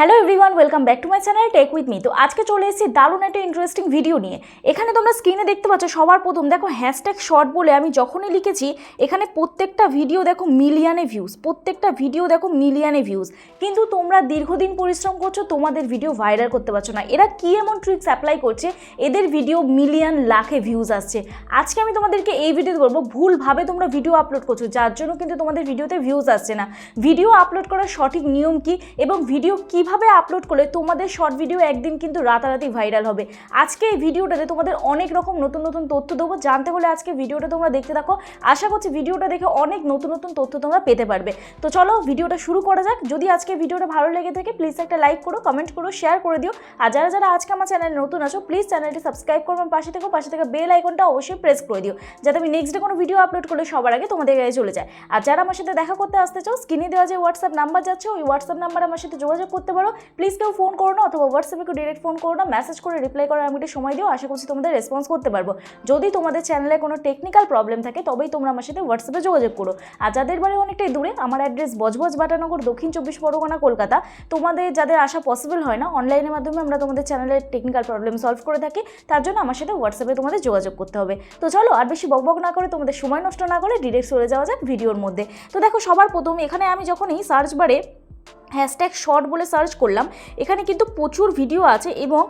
Hello everyone welcome back to my channel tech with me তো আজকে চলে এসেছি দারুণ একটা ইন্টারেস্টিং ভিডিও নিয়ে। এখানে তোমরা স্ক্রিনে দেখতে পাচ্ছ সবার প্রথম, দেখো হ্যাশট্যাগ শর্ট বলে আমি যখনই লিখেছি, এখানে প্রত্যেকটা ভিডিও দেখো মিলিয়নে ভিউজ প্রত্যেকটা ভিডিও দেখো মিলিয়নে ভিউজ কিন্তু তোমরা দীর্ঘদিন পরিশ্রম করছ, তোমাদের ভিডিও ভাইরাল করতে পারছ না। এরা কি এমন ট্রিক্স অ্যাপ্লাই করছে? এদের ভিডিও মিলিয়ন লাখে ভিউজ আসছে। আজকে আমি তোমাদেরকে এই ভিডিওতে বলব, ভুলভাবে তোমরা ভিডিও আপলোড করছ, যার জন্য কিন্তু তোমাদের ভিডিওতে ভিউজ আসছে না। ভিডিও আপলোড করার সঠিক নিয়ম কি? এবং ভিডিও কীভাবে আপলোড করলে তোমাদের শর্ট ভিডিও একদিন কিন্তু রাতারাতি ভাইরাল হবে? আজকে এই ভিডিওটাতে তোমাদের অনেক রকম নতুন নতুন তথ্য দেবো। জানতে হলে আজকে ভিডিওটা তোমরা দেখতে থাকো। আশা করছি ভিডিওটা দেখে অনেক নতুন নতুন তথ্য তোমরা পেতে পারবে। তো চলো ভিডিওটা শুরু করা যাক। যদি আজকে ভিডিওটা ভালো লেগে থাকে প্লিজ একটা লাইক করো কমেন্ট করো শেয়ার করে দিও। আর যারা যারা আজকে আমার চ্যানেলে নতুন আছো প্লিজ চ্যানেলটি সাবস্ক্রাইব করো আমার পাশে থেকে। পাশে থেকে বেল আইকনটা অবশ্যই প্রেস করে দিও, যাতে আমি নেক্সট ডে কোনো ভিডিও আপলোড করলে সবার আগে তোমাদের কাছে চলে যায়। আর যারা আমার সাথে দেখা করতে আসতে চাও স্ক্রিনে দেওয়া যে হোয়াটসঅ্যাপ নাম্বার যাচ্ছে, ওই হোয়াটসঅ্যাপ নাম্বার আমার সাথে যোগাযোগ করতে পারো। প্লিজ কেউ ফোন করো না অথবা হোয়াটসঅ্যাপে কেউ ডিরেক্ট ফোন করো না। মেসেজ করে রিপ্লাই করার আমি একটু সময় দিও আশা করছি তোমাদের রেসপন্স করতে পারব। যদি তোমাদের চ্যানেলে কোনো টেকনিক্যাল প্রবলেম থাকে, তবেই তোমরা আমার সাথে হোয়াটসঅ্যাপে যোগাযোগ করো। আর যাদের বাড়ি অনেকটাই দূরে, আমার অ্যাড্রেস বজবজ বাটানগর, দক্ষিণ চব্বিশ পরগনা, কলকাতা। তোমাদের যাদের আসা পসিবল হয় না অনলাইনের মাধ্যমে আমরা তোমাদের চ্যানেলের টেকনিক্যাল প্রবলেম সলভ করে থাকি। তার জন্য আমার সাথে হোয়াটসঅ্যাপে তোমাদের যোগাযোগ করতে হবে। তো চলো, আর বেশি বকবক না করে তোমাদের সময় নষ্ট না করে ডিরেক্ট চলে যাওয়া যাক ভিডিওর মধ্যে। তো দেখো, সবার প্রথম এখানে আমি যখনই সার্চ বারে হ্যাশট্যাগ শর্ট বলে সার্চ করলাম, এখানে কিন্তু প্রচুর ভিডিও আছে এবং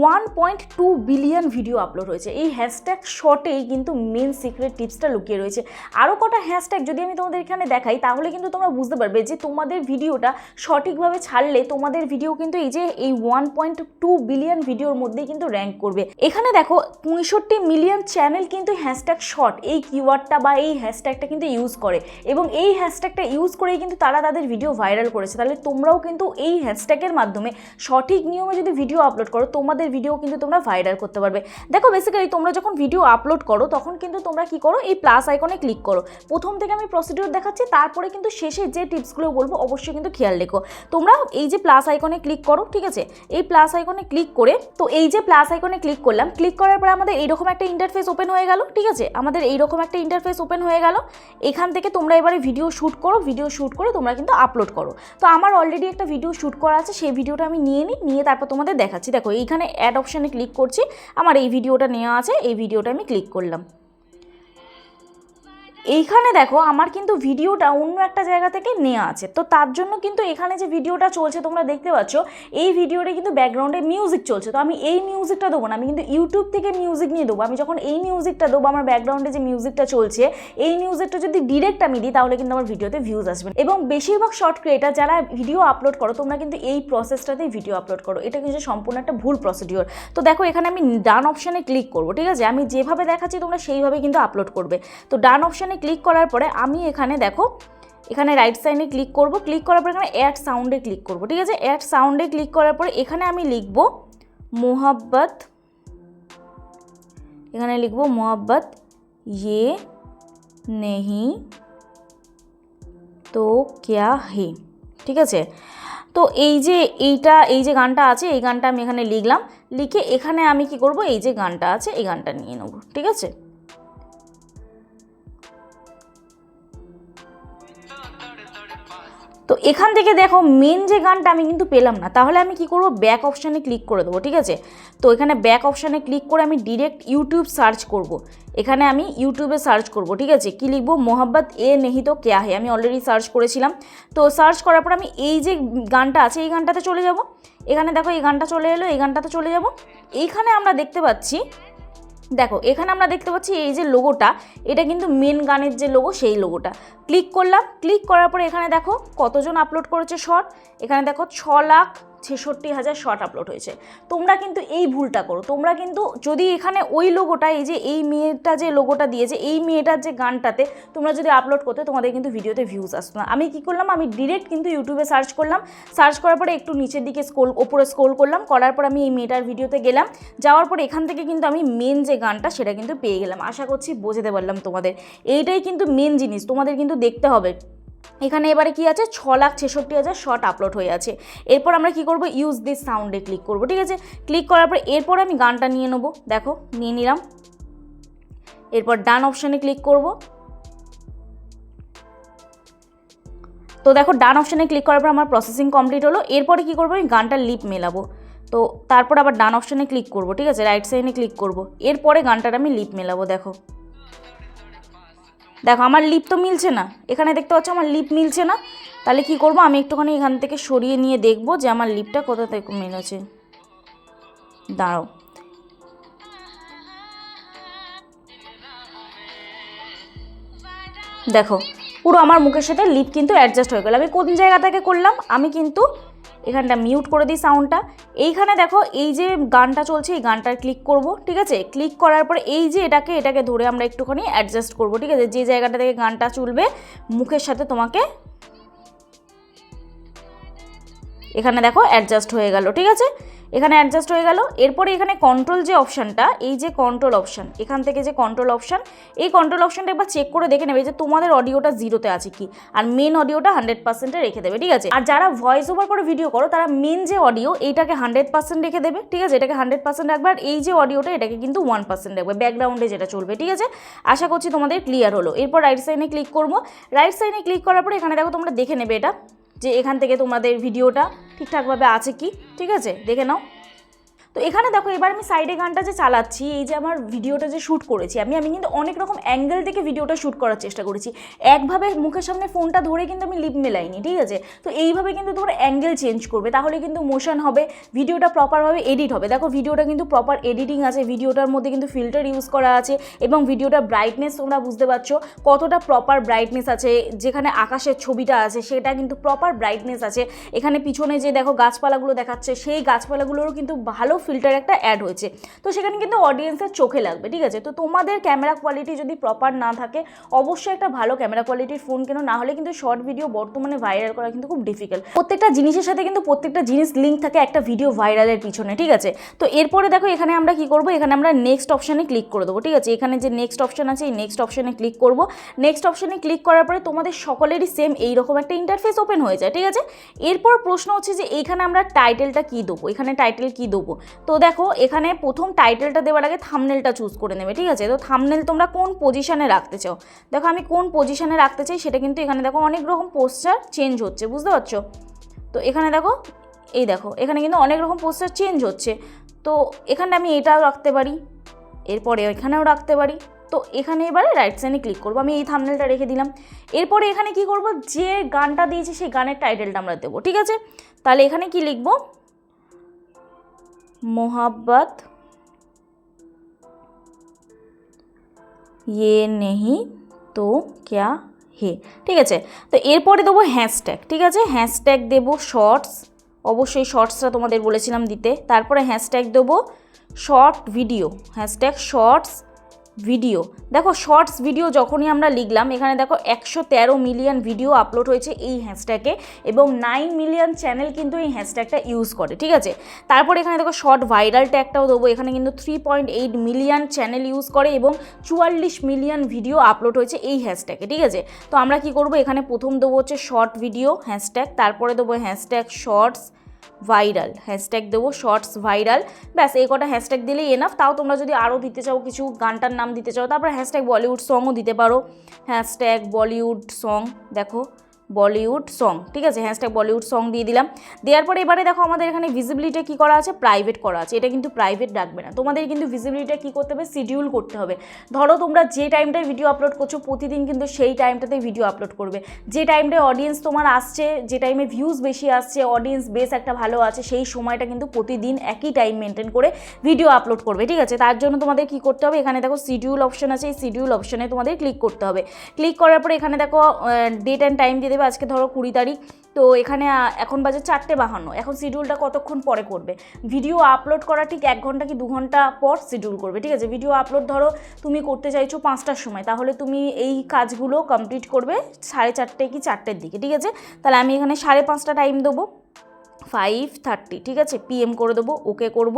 one point two billion video upload হয়েছে। এই হ্যাশট্যাগ শর্টেই কিন্তু মেন সিক্রেট টিপসটা লুকিয়ে রয়েছে। আরও কটা হ্যাশট্যাগ যদি আমি তোমাদের এখানে দেখাই, তাহলে কিন্তু তোমরা বুঝতে পারবে যে তোমাদের ভিডিওটা সঠিকভাবে ছাড়লে তোমাদের ভিডিও কিন্তু এই যে এই ওয়ান পয়েন্ট টু বিলিয়ন ভিডিওর মধ্যেই কিন্তু র্যাঙ্ক করবে। এখানে দেখো, পঁয়ষট্টি মিলিয়ন চ্যানেল কিন্তু হ্যাশট্যাগ শর্ট এই কিওয়ার্ডটা বা এই হ্যাশট্যাগটা কিন্তু ইউজ করে। এবং এই হ্যাশট্যাগটা ইউজ করেই কিন্তু তারা তাদের ভিডিও ভাইরাল করেছে। তাহলে তোমরাও কিন্তু এই হ্যাশট্যাগের মাধ্যমে সঠিক নিয়মে যদি ভিডিও আপলোড করো, তোমাদের ভিডিও কিন্তু তোমরা ভাইরাল করতে পারবে। দেখো বেসিক্যালি তোমরা যখন ভিডিও আপলোড করো, তখন কিন্তু তোমরা কি করো? এই প্লাস আইকনে ক্লিক করো। প্রথম থেকে আমি প্রসিডিওর দেখাচ্ছি, তারপরে কিন্তু শেষে যে টিপসগুলো বলব, অবশ্যই কিন্তু খেয়াল রেখো। তোমরা এই যে প্লাস আইকনে ক্লিক করো, ঠিক আছে? এই প্লাস আইকনে ক্লিক করে, তো এই যে প্লাস আইকনে ক্লিক করলাম ক্লিক করার পরে আমাদের এইরকম একটা ইন্টারফেস ওপেন হয়ে গেল, ঠিক আছে? আমাদের এইরকম একটা ইন্টারফেস ওপেন হয়ে গেল। এখান থেকে তোমরা এবারে ভিডিও শ্যুট করো ভিডিও শ্যুট করে তোমরা কিন্তু আপলোড করো। তো আমার অলরেডি একটা ভিডিও শ্যুট করা আছে, সেই ভিডিওটা আমি নিয়ে নিই, নিয়ে তারপর তোমাদের দেখাচ্ছি। দেখো, এইখানে অ্যাড অপশানে ক্লিক করছি, আমার এই ভিডিওটা নেওয়া আছে, এই ভিডিওটা আমি ক্লিক করলাম। এইখানে দেখো, আমার কিন্তু ভিডিওটা অন্য একটা জায়গা থেকে নেওয়া আছে। তো তার জন্য কিন্তু এখানে যে ভিডিওটা চলছে, তোমরা দেখতে পাচ্ছ, এই ভিডিওটা কিন্তু ব্যাকগ্রাউন্ডে মিউজিক চলছে। তো আমি এই মিউজিকটা দেবো না, আমি কিন্তু ইউটিউব থেকে মিউজিক নিয়ে দেবো। আমি যখন এই মিউজিকটা দেবো, আমার ব্যাকগ্রাউন্ডে যে মিউজিকটা চলছে, এই মিউজিকটা যদি ডিরেক্ট আমি দিই, তাহলে কিন্তু আমার ভিডিওতে ভিউজ আসবে। এবং বেশিরভাগ শর্ট ক্রিয়েটার যারা ভিডিও আপলোড করো, তোমরা কিন্তু এই প্রসেসটাতেই ভিডিও আপলোড করো। এটা কিন্তু সম্পূর্ণ একটা ভুল প্রসিডিওর তো দেখো, এখানে আমি ডান অপশানে ক্লিক করব, ঠিক আছে? আমি যেভাবে দেখাচ্ছি, তোমরা সেইভাবে কিন্তু আপলোড করবে। তো ডান অপশানে ক্লিক করার পরে আমি এখানে দেখো, এখানে রাইট সাইডে ক্লিক করব। ক্লিক করার পরে এখানে অ্যাড সাউন্ডে ক্লিক করব। ঠিক আছে? অ্যাড সাউন্ডে ক্লিক করার পরে এখানে আমি লিখব, মোহাব্বত এখানে লিখব, মোহাব্বত ইয়ে নেহি তো ক্যা হে? ঠিক আছে? তো এই যে এইটা, এই যে গানটা আছে, এই গানটা আমি এখানে লিখলাম। লিখে এখানে আমি কি করব? এই যে গানটা আছে, এই গানটা নিয়ে নেব। ঠিক আছে? তো এখান থেকে দেখো মেন যে গানটা আমি কিন্তু পেলাম না, তাহলে আমি কি করব? ব্যাক অপশানে ক্লিক করে দেবো, ঠিক আছে? তো এখানে ব্যাক অপশানে ক্লিক করে আমি ডিরেক্ট ইউটিউব সার্চ করব। এখানে আমি ইউটিউবে সার্চ করব, ঠিক আছে? কি লিখব? মোহাব্বত এ নেহিত কেয়া হে? আমি অলরেডি সার্চ করেছিলাম। তো সার্চ করার পর আমি এই যে গানটা আছে, এই গানটাতে চলে যাব। এখানে দেখো, এই গানটা চলে এলো, এই গানটাতে চলে যাব। এইখানে আমরা দেখতে পাচ্ছি দেখো, এখানে আমরা দেখতে পাচ্ছি এই যে লোগোটা এটা কিন্তু মেন গানের যে লোগো সেই লোগোটা ক্লিক করলাম ক্লিক করার পরে এখানে দেখো কতজন আপলোড করেছে শর্ট এখানে দেখো ছ লাখ ছেষট্টি হাজার শর্ট আপলোড হয়েছে। তোমরা কিন্তু এই ভুলটা করো। তোমরা কিন্তু যদি এখানে ওই লোগোটা, এই যে এই মেয়েটা যে লোগোটা দিয়েছে, এই মেয়েটার যে গানটাতে তোমরা যদি আপলোড করতে, তোমাদের কিন্তু ভিডিওতে ভিউজ আসতো না। আমি কি করলাম? আমি ডিরেক্ট কিন্তু ইউটিউবে সার্চ করলাম। সার্চ করার পরে একটু নিচের দিকে স্কোল ওপরে স্ক্রোল করলাম। করার পর আমি এই মেয়েটার ভিডিওতে গেলাম। যাওয়ার পর এখান থেকে কিন্তু আমি মেন যে গানটা, সেটা কিন্তু পেয়ে গেলাম। আশা করছি বোঝাতে পারলাম তোমাদের। এইটাই কিন্তু মেন জিনিস। তোমাদের কিন্তু দেখতে হবে। এখানে এবারে কি আছে? ছ লাখ ছেষট্টি হাজার শর্ট আপলোড হয়ে আছে। এরপর আমরা কি করব? ইউজ দিস সাউন্ডে ক্লিক করব, ঠিক আছে? ক্লিক করার পর এরপর আমি গানটা নিয়ে নেব। দেখো, নিয়ে নিলাম। এরপর ডান অপশানে ক্লিক করব। তো দেখো ডান অপশানে ক্লিক করার পর আমার প্রসেসিং কমপ্লিট হলো। এরপরে কী করব? আমি গানটার লিপ মেলাবো। তো তারপর আবার ডান অপশানে ক্লিক করব, ঠিক আছে? রাইট সাইডে ক্লিক করব। এরপরে গানটার আমি লিপ মেলাবো, দেখো। দেখো, আমার লিপ তো মিলছে না। এখানে দেখতে পাচ্ছ আমার লিপ মিলছে না। তাহলে কি করব? আমি একটুখানি এখান থেকে সরিয়ে নিয়ে দেখব যে আমার লিপটা কোথা থেকে মিলেছে। দাঁড়াও। দেখো, পুরো আমার মুখের সাথে লিপ কিন্তু অ্যাডজাস্ট হয়ে গেল। আমি কোন জায়গা থেকে করলাম? আমি কিন্তু এখানটা মিউট করে দিই সাউন্ডটা এইখানে দেখো, এই যে গানটা চলছে, এই গানটার ক্লিক করব, ঠিক আছে? ক্লিক করার পর এই যে এটাকে এটাকে ধরে আমরা একটুখানি অ্যাডজাস্ট করব, ঠিক আছে? যে জায়গাটা থেকে গানটা চলবে, মুখের সাথে তোমাকে এখানে দেখো অ্যাডজাস্ট হয়ে গেল, ঠিক আছে? এখানে অ্যাডজাস্ট হয়ে গেল। এরপরে এখানে কন্ট্রোল যে অপশানটা এই যে কন্ট্রোল অপশান এখান থেকে যে কন্ট্রোল অপশান এই কন্ট্রোল অপশানটা একবার চেক করে দেখে নেবে যে তোমাদের অডিওটা জিরোতে আছে কি। আর মেন অডিওটা হান্ড্রেড পার্সেন্টে রেখে দেবে, ঠিক আছে? আর যারা ভয়েস ওভার করে ভিডিও করো, তারা মেন যে অডিও এইটাকে হান্ড্রেড পার্সেন্ট রেখে দেবে, ঠিক আছে? এটাকে হান্ড্রেড পার্সেন্ট রাখবে, আর এই যে অডিওটা এটাকে কিন্তু ওয়ান পার্সেন্ট রাখবে। ব্যাকগ্রাউন্ডে যেটা চলবে, ঠিক আছে? আশা করছি তোমাদের ক্লিয়ার হলো। এরপর রাইট সাইডে ক্লিক করব। রাইট সাইডে ক্লিক করার পরে এখানে দেখো তোমরা দেখে নেবে এটা। যে এখান থেকে তোমাদের ভিডিওটা ঠিকঠাকভাবে আছে কি? ঠিক আছে? দেখে নাও। তো এখানে দেখো, এবার আমি সাইডে গানটা যে চালাচ্ছি, এই যে আমার ভিডিওটা যে শ্যুট করেছি, আমি আমি কিন্তু অনেক রকম অ্যাঙ্গেল থেকে ভিডিওটা শ্যুট করার চেষ্টা করেছি। একভাবে মুখের সামনে ফোনটা ধরে কিন্তু আমি লিপ মেলাইনি, ঠিক আছে? তো এইভাবে কিন্তু তোমরা অ্যাঙ্গেল চেঞ্জ করবে, তাহলে কিন্তু মোশন হবে ভিডিওটা প্রপারভাবে এডিট হবে। দেখো ভিডিওটা কিন্তু প্রপার এডিটিং আছে ভিডিওটার মধ্যে কিন্তু ফিল্টার ইউজ করা আছে, এবং ভিডিওটার ব্রাইটনেস তোমরা বুঝতে পারছ, কতটা প্রপার ব্রাইটনেস আছে, যেখানে আকাশের ছবিটা আছে, সেটা কিন্তু প্রপার ব্রাইটনেস আছে। এখানে পিছনে যে দেখো গাছপালাগুলো দেখাচ্ছে, সেই গাছপালাগুলোরও কিন্তু ভালো ফিল্টার একটা অ্যাড হয়েছে তো সেখানে কিন্তু অডিয়েন্সের চোখে লাগবে, ঠিক আছে? তো তোমাদের ক্যামেরা কোয়ালিটি যদি প্রপার না থাকে, অবশ্যই একটা ভালো ক্যামেরা কোয়ালিটির ফোন কেন, না হলে কিন্তু শর্ট ভিডিও বর্তমানে ভাইরাল করা কিন্তু খুব ডিফিকাল্ট প্রত্যেকটা জিনিসের সাথে কিন্তু প্রত্যেকটা জিনিস লিঙ্ক থাকে একটা ভিডিও ভাইরালের পিছনে, ঠিক আছে? তো এরপরে দেখো এখানে আমরা কি করব? এখানে আমরা নেক্সট অপশানে ক্লিক করে দেবো, ঠিক আছে? এখানে যে নেক্সট অপশান আছে, এই নেক্সট অপশানে ক্লিক করব। নেক্সট অপশানে ক্লিক করার পরে তোমাদের সকলেরই সেম এইরকম একটা ইন্টারফেস ওপেন হয়ে যায়, ঠিক আছে? এরপর প্রশ্ন হচ্ছে যে এইখানে আমরা টাইটেলটা কী দেবো? এখানে টাইটেল কী দেবো? তো দেখো, এখানে প্রথম টাইটেলটা দেওয়ার আগে থামনেলটা চুজ করে নেবে, ঠিক আছে? তো থামনেল তোমরা কোন পজিশনে রাখতে চাও? দেখো, আমি কোন পজিশনে রাখতে চাই সেটা কিন্তু এখানে দেখো অনেক রকম পোস্টার চেঞ্জ হচ্ছে, বুঝতে পারছ? তো এখানে দেখো, এই দেখো, এখানে কিন্তু অনেক রকম পোস্টার চেঞ্জ হচ্ছে। তো এখানে আমি এটাও রাখতে পারি, এরপরে এখানেও রাখতে পারি। তো এখানে এবারে রাইট সাইডে ক্লিক করব, আমি এই থামনেলটা রেখে দিলাম। এরপরে এখানে কি করব? যে গানটা দিয়েছি সেই গানের টাইটেলটা আমরা দেবো, ঠিক আছে? তাহলে এখানে কি লিখব? मोहब्बत ये नहीं তো ক্যা হে ঠিক আছে তো এরপরে দেবো হ্যাশট্যাগ ঠিক আছে হ্যাশট্যাগ দেবো শর্টস অবশ্যই শর্টসটা তোমাদের বলেছিলাম দিতে তারপরে হ্যাশট্যাগ দেবো short video hashtag shorts video দেখো শর্টস ভিডিও যখনই আমরা লিখলাম, এখানে দেখো একশো তেরো মিলিয়ন ভিডিও আপলোড হয়েছে এই হ্যাশট্যাগে এবং নাইন মিলিয়ন চ্যানেল কিন্তু এই হ্যাশট্যাগটা ইউজ করে, ঠিক আছে? তারপর এখানে দেখো শর্ট ভাইরাল ট্যাগটাও দেবো, এখানে কিন্তু three point eight million channel use করে এবং চুয়াল্লিশ মিলিয়ন ভিডিও আপলোড হয়েছে এই হ্যাশট্যাগে ঠিক আছে? তো আমরা কি করব? এখানে প্রথম দেবো হচ্ছে শর্ট ভিডিও হ্যাশট্যাগ তারপরে দেবো হ্যাশট্যাগ শর্টস ভাইরাল হ্যাশট্যাগ দেবো শর্টস ভাইরাল ব্যাস, এই কটা হ্যাশট্যাগ দিলেই এনাফ তাও তোমরা যদি আরও দিতে চাও, কিছু গানটার নাম দিতে চাও, তারপর হ্যাশট্যাগ বলিউড সংও দিতে পারো। হ্যাশট্যাগ বলিউড সং দেখো। বলিউড সং, ঠিক আছে? হ্যাশট্যাগ বলিউড সং দিয়ে দিলাম। দেওয়ার পরে এবারে দেখো আমাদের এখানে ভিজিবিলিটি কী করা আছে? প্রাইভেট করা আছে। এটা কিন্তু প্রাইভেট রাখবে না। তোমাদের কিন্তু ভিজিবিলিটি কী করতে হবে? শিডিউল করতে হবে। ধরো তোমরা যে টাইমটায় ভিডিও আপলোড করছ, প্রতিদিন কিন্তু সেই টাইমটাতে ভিডিও আপলোড করবে। যে টাইমটায় অডিয়েন্স তোমার আসছে, যে টাইমে ভিউজ বেশি আসছে অডিয়েন্স বেস একটা ভালো আছে, সেই সময়টা কিন্তু প্রতিদিন একই টাইম মেনটেন করে ভিডিও আপলোড করবে, ঠিক আছে? তার জন্য তোমাদের কী করতে হবে? এখানে দেখো শিডিউল অপশন আছে। এই শিডিউল অপশনে তোমাদের ক্লিক করতে হবে। ক্লিক করার পরে এখানে দেখো ডেট অ্যান্ড টাইম দিয়ে আজকে ধরো কুড়ি তারিখ, তো এখানে এখন বাজে চারটে বাহান্ন। এখন শিডিউলটা কতক্ষণ পরে করবে? ভিডিও আপলোড করা ঠিক এক ঘণ্টা কি দু ঘণ্টা পর শিডিউল করবে? ঠিক আছে? ভিডিও আপলোড ধরো তুমি করতে চাইছো পাঁচটার সময়, তাহলে তুমি এই কাজগুলো কমপ্লিট করবে সাড়ে চারটে কি চারটের দিকে, ঠিক আছে? তাহলে আমি এখানে সাড়ে পাঁচটা টাইম দেবো। ফাইভ থার্টি ঠিক আছে? পিএম করে দেবো ওকে করব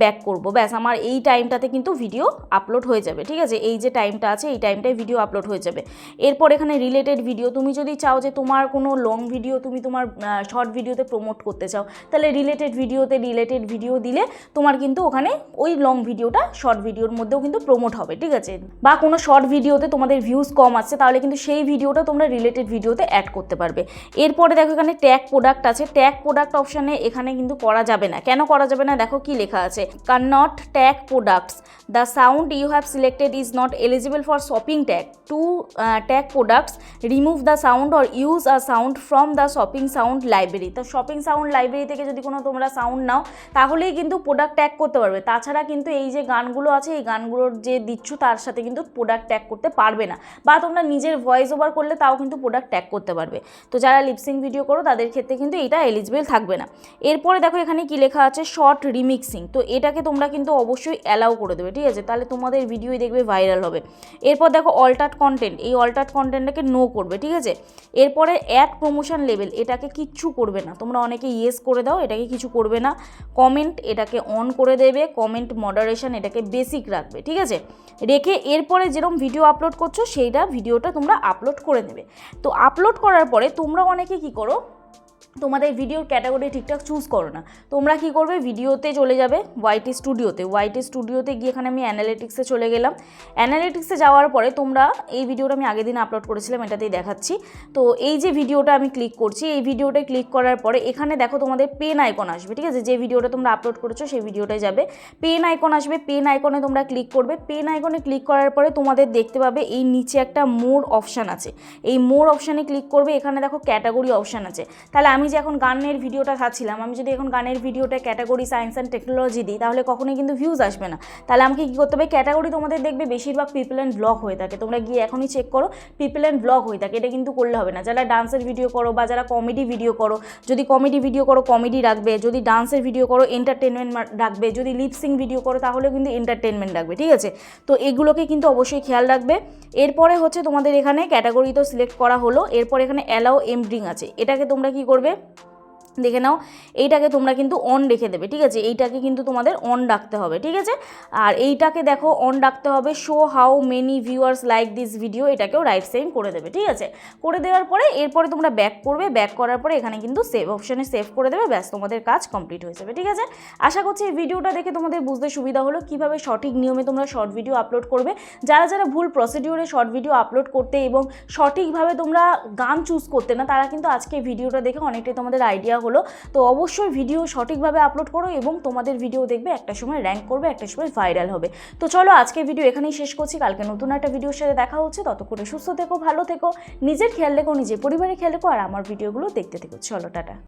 ব্যাক করব। ব্যাস, আমার এই টাইমটাতে কিন্তু ভিডিও আপলোড হয়ে যাবে, ঠিক আছে? এই যে টাইমটা আছে, এই টাইমটায় ভিডিও আপলোড হয়ে যাবে। এরপর এখানে রিলেটেড ভিডিও তুমি যদি চাও যে তোমার কোনো লং ভিডিও তুমি তোমার শর্ট ভিডিওতে প্রমোট করতে চাও, তাহলে রিলেটেড ভিডিওতে রিলেটেড ভিডিও দিলে তোমার কিন্তু ওখানে ওই লং ভিডিওটা শর্ট ভিডিওর মধ্যেও কিন্তু প্রমোট হবে, ঠিক আছে? বা কোনো শর্ট ভিডিওতে তোমাদের ভিউজ কম আসছে, তাহলে কিন্তু সেই ভিডিওটা তোমরা রিলেটেড ভিডিওতে অ্যাড করতে পারবে। এরপরে দেখো এখানে ট্যাগ প্রোডাক্ট আছে। ট্যাগ প্রোডাক্ট অপশানে এখানে কিন্তু করা যাবে না। কেন করা যাবে না? দেখো কি লেখা আছে। Cannot tag products the sound you have selected is not eligible for shopping tag to tag products remove the sound or use a sound from the shopping sound library তো শপিং সাউন্ড লাইব্রেরি থেকে যদি কোনো তোমরা sound নাও, তাহলেই কিন্তু product tag করতে পারবে। তাছাড়া কিন্তু এই যে গানগুলো আছে, এই গানগুলোর যে দিচ্ছ, তার সাথে কিন্তু প্রোডাক্ট ট্যাগ করতে পারবে না। বা তোমরা নিজের ভয়েস ওভার করলে, তাও কিন্তু প্রোডাক্ট ট্যাগ করতে পারবে। তো যারা লিপসিং ভিডিও করো, তাদের ক্ষেত্রে কিন্তু এটা এলিজিবল থাকবে। না। এরপরে দেখো এখানে কি লেখা আছে? শর্ট রিমিক্সিং তো এটাকে তোমরা কিন্তু অবশ্যই অ্যালাউ করে দেবে, ঠিক আছে? তাহলে তোমাদের ভিডিওই দেখবে ভাইরাল হবে। এরপর দেখো অল্টার্ট কন্টেন্ট এই অল্টার্ট কন্টেন্টটাকে নো করবে, ঠিক আছে? এরপরে অ্যাড প্রমোশন লেভেল এটাকে কিচ্ছু করবে না। তোমরা অনেকে ইয়েস করে দাও, এটাকে কিছু করবে না। কমেন্ট এটাকে অন করে দেবে। কমেন্ট মডারেশন এটাকে বেসিক রাখবে, ঠিক আছে? রেখে এরপরে যেরকম ভিডিও আপলোড করছ, সেইটা ভিডিওটা তোমরা আপলোড করে নেবে। তো আপলোড করার পরে তোমরা অনেকে কি করো? তোমাদের ভিডিওর ক্যাটাগরি ঠিকঠাক চুজ করো না। তোমরা কি করবে? ভিডিওতে চলে যাবে ওয়াইটি স্টুডিওতে ওয়াইটি স্টুডিওতে গিয়ে এখানে আমি অ্যানালিটিক্সে চলে গেলাম। অ্যানালিটিক্সে যাওয়ার পরে তোমরা এই ভিডিওটা আমি আগের দিন আপলোড করেছিলাম, এটাতেই দেখাচ্ছি। তো এই যে ভিডিওটা আমি ক্লিক করছি, এই ভিডিওটা ক্লিক করার পরে এখানে দেখো তোমাদের পেন আইকন আসবে, ঠিক আছে? যে ভিডিওটা তোমরা আপলোড করেছ, সেই ভিডিওটায় যাবে। পেন আইকন আসবে পেন আইকনে তোমরা ক্লিক করবে। পেন আইকনে ক্লিক করার পরে তোমাদের দেখতে পাবে এই নিচে একটা মোর অপশান আছে। এই মোর অপশানে ক্লিক করবে, এখানে দেখো ক্যাটাগরি অপশান আছে। তাহলে আমি যে এখন গানের ভিডিওটা থাকছিলাম আমি যদি এখন গানের ভিডিওটা ক্যাটাগরি সায়েন্স অ্যান্ড টেকনোলজি দিই, তাহলে কখনোই কিন্তু ভিউজ আসবে না। তাহলে আমাকে কী করতে হবে? ক্যাটাগরি তোমাদের দেখবে বেশিরভাগ পিপল অ্যান্ড ব্লগ হয়ে থাকে। তোমরা গিয়ে এখনই চেক করো পিপল অ্যান্ড ব্লগ হয়ে থাকে। এটা কিন্তু করলে হবে না। যারা ডান্সের ভিডিও করো বা যারা কমেডি ভিডিও করো, যদি কমেডি ভিডিও করো কমেডি রাখবে। যদি ডান্সের ভিডিও করো এন্টারটেনমেন্ট রাখবে। যদি লিপসিং ভিডিও করো তাহলে কিন্তু এন্টারটেনমেন্ট রাখবে, ঠিক আছে? তো এগুলোকে কিন্তু অবশ্যই খেয়াল রাখবে। এরপরে হচ্ছে তোমাদের এখানে ক্যাটাগরি তো সিলেক্ট করা হলো। এরপর এখানে অ্যালাউ এমড্রিং আছে। এটাকে তোমরা কি করবে? você দেখে নাও, এইটাকে তোমরা কিন্তু অন রেখে দেবে, ঠিক আছে? এইটাকে কিন্তু তোমাদের অন রাখতে হবে, ঠিক আছে? আর এইটাকে দেখো অন রাখতে হবে show how many viewers like this video এটাকেও রাইট সেম করে দেবে, ঠিক আছে? করে দেওয়ার পরে, এরপরে তোমরা ব্যাক করবে ব্যাক করার পরে এখানে কিন্তু সেভ অপশানে সেভ করে দেবে, ব্যাস, তোমাদের কাজ কমপ্লিট হয়ে যাবে, ঠিক আছে? আশা করছি এই ভিডিওটা দেখে তোমাদের বুঝতে সুবিধা হলো, কীভাবে সঠিক নিয়মে তোমরা শর্ট ভিডিও আপলোড করবে। যারা যারা ভুল প্রসিডিওরে শর্ট ভিডিও আপলোড করতে এবং সঠিকভাবে তোমরা গান চুজ করতে না, তারা কিন্তু আজকে ভিডিওটা দেখে অনেকটাই তোমাদের আইডিয়া হলো। তো অবশ্যই ভিডিও সঠিকভাবে আপলোড করো এবং তোমাদের ভিডিও দেখবে একটা সময় র্যাঙ্ক করবে, একটা সময় ভাইরাল হবে। তো চলো আজকে ভিডিও এখানেই শেষ করছি। কালকে নতুন একটা ভিডিওর সাথে দেখা হচ্ছে। ততক্ষণে সুস্থ থেকো, ভালো থেকো, নিজের খেয়াল রেখো, নিজের পরিবারের খেয়াল রেখো, আর আমার ভিডিওগুলো দেখতে থেকো। চলো, টাটা।